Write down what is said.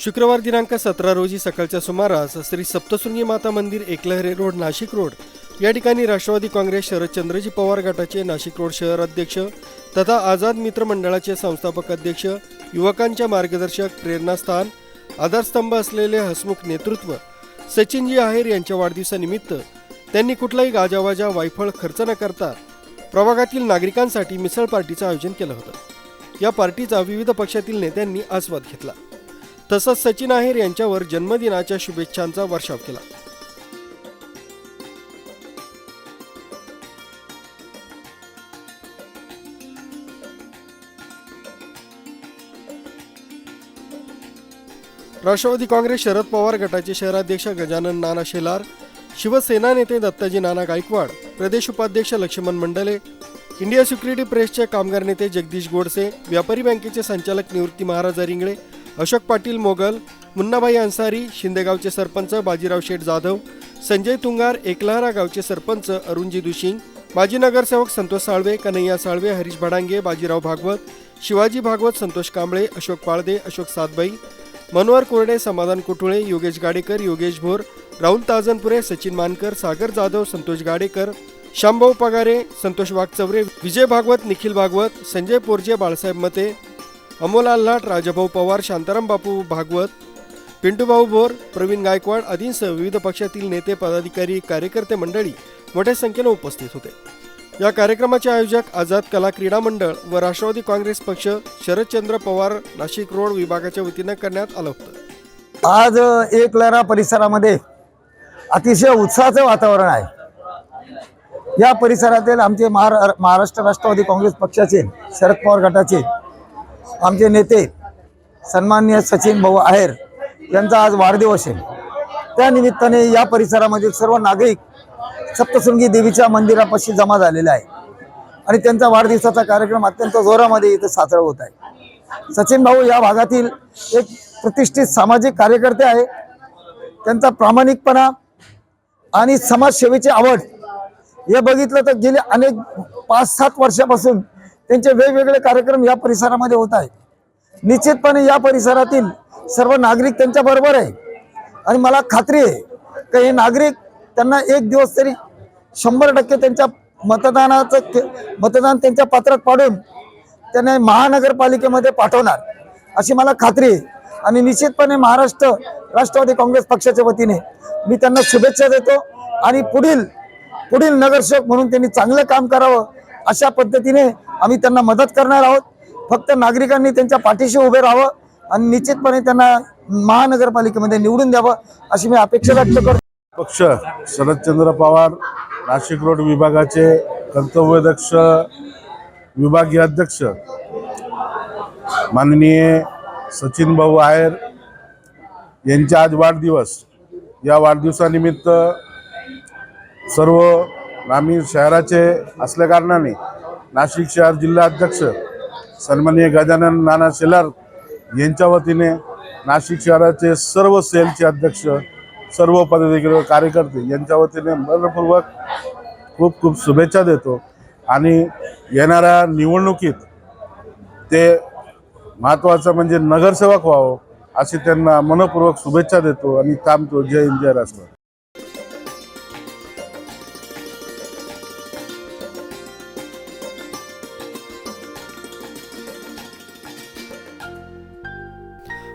शुक्रवार दिनांक सतरा रोजी सकाळच्या सुमारास श्री सप्तशृंगी माता मंदिर एकलहरे रोड नाशिक रोड या ठिकाणी राष्ट्रवादी काँग्रेस शरदचंद्रजी पवार गटाचे नाशिक रोड शहर अध्यक्ष तथा आझाद मित्र मंडळाचे संस्थापक अध्यक्ष युवकांच्या मार्गदर्शक प्रेरणास्थान आधारस्तंभ असलेले हसमुख नेतृत्व सचिनजी आहेर यांच्या वाढदिवसानिमित्त त्यांनी कुठलाही गाजावाजा वायफळ खर्च न करता प्रभागातील नागरिकांसाठी मिसळ पार्टीचं आयोजन केलं होतं. या पार्टीचा विविध पक्षातील नेत्यांनी आस्वाद घेतला. तसंच सचिन आहेर यांच्यावर जन्मदिनाच्या शुभेच्छांचा वर्षाव केला. राष्ट्रवादी काँग्रेस शरद पवार गटाचे शहराध्यक्ष गजानन नाना शेलार शिवसेना नेते दत्ताजी नाना गायकवाड प्रदेश उपाध्यक्ष लक्ष्मण मंडले इंडिया सिक्युरिटी प्रेसचे कामगार नेते जगदीश गोडसे व्यापारी बँकेचे संचालक निवृत्ती महाराज रिंगळे अशोक पाटील मोगल मुन्नाभाई अन्सारी शिंदेगावचे सरपंच बाजीराव शेठ जाधव संजय तुंगार एकलहरा गावचे सरपंच अरुणजी दुशिंग माजी नगरसेवक संतोष साळवे कन्हैया साळवे हरीश भडांगे बाजीराव भागवत शिवाजी भागवत संतोष कांबळे अशोक पाळदे अशोक सातबाई मनोहर कोरडे समाधान कुटुळे योगेश गाडेकर योगेश भोर राहुल ताजनपुरे सचिन मानकर सागर जाधव संतोष गाडेकर श्यामभाऊ पगारे संतोष वागचौरे विजय भागवत निखिल भागवत संजय पोरजे बाळासाहेब मते अमोल आल्हाट राजाभाऊ पवार शांताराम बापू भागवत पिंटूभाऊ भोर प्रवीण गायकवाड आदींसह विविध पक्षातील नेते पदाधिकारी कार्यकर्ते मंडळी मोठ्या संख्येनं उपस्थित होते. या कार्यक्रमाचे आयोजक आझाद कला क्रीडा मंडळ व राष्ट्रवादी काँग्रेस पक्ष शरदचंद्र पवार नाशिक रोड विभागाच्या वतीनं करण्यात आलं होतं. आज एकलरा परिसरामध्ये अतिशय उत्साहाचं वातावरण आहे. या परिसरातील आमचे महारा महाराष्ट्र राष्ट्रवादी काँग्रेस पक्षाचे शरद पवार गटाचे आमचे नेते सन्मान्य सचिन भाऊ आहेर यांचा आज वाढदिवस आहे. त्या निमित्ताने या परिसरामधील सर्व नागरिक सप्तशृंगी देवीच्या मंदिरापाशी जमा झालेले आहे आणि त्यांचा वाढदिवसाचा कार्यक्रम अत्यंत जोरामध्ये इथं साजरा होत आहे. सचिन भाऊ या भागातील एक प्रतिष्ठित सामाजिक कार्यकर्ते आहे. त्यांचा प्रामाणिकपणा आणि समाजसेवेची आवड हे बघितलं तर गेले अनेक पाच सात वर्षापासून त्यांचे वेगवेगळे कार्यक्रम या परिसरामध्ये होत आहे निश्चितपणे या परिसरातील सर्व नागरिक त्यांच्या बरोबर आहे. आणि मला खात्री आहे की हे नागरिक त्यांना एक दिवस तरी शंभर टक्के त्यांच्या मतदानाचं मतदान त्यांच्या पात्रात पाडून त्यांना महानगरपालिकेमध्ये पाठवणार अशी मला खात्री आहे. आणि निश्चितपणे महाराष्ट्र राष्ट्रवादी काँग्रेस पक्षाच्या वतीने मी त्यांना शुभेच्छा देतो. आणि पुढील पुढील नगरसेवक म्हणून त्यांनी चांगलं काम करावं अशा पद्धतीने आम्ही त्यांना मदत करणार आहोत. फक्त नागरिकांनी त्यांच्या पाठीशी उभे राहावं आणि निश्चितपणे त्यांना महानगरपालिकेमध्ये निवडून द्यावं अशी मी अपेक्षा व्यक्त करतो. पक्ष शरदचंद्र पवार नाशिक रोड विभागाचे कर्तव्यदक्ष विभागीय अध्यक्ष माननीय सचिन भाऊ आहेर यांचा आज वाढदिवस. या वाढदिवसानिमित्त सर्व ग्रामीण शहराचे असल्याकारणाने नाशिक शहर जिल्हा अध्यक्ष सन्माननीय गजानन नाना शेलार यांच्या वतीने नाशिक शहराचे सर्व सेलचे अध्यक्ष सर्व पदाधिकारी कार्यकर्ते यांच्या वतीने मनपूर्वक खूप खूप शुभेच्छा देतो. आणि येणाऱ्या निवडणुकीत ते महत्त्वाचं म्हणजे नगरसेवक व्हावं अशी त्यांना मनपूर्वक शुभेच्छा देतो आणि थांबतो. जय हिंद जय राष्ट्र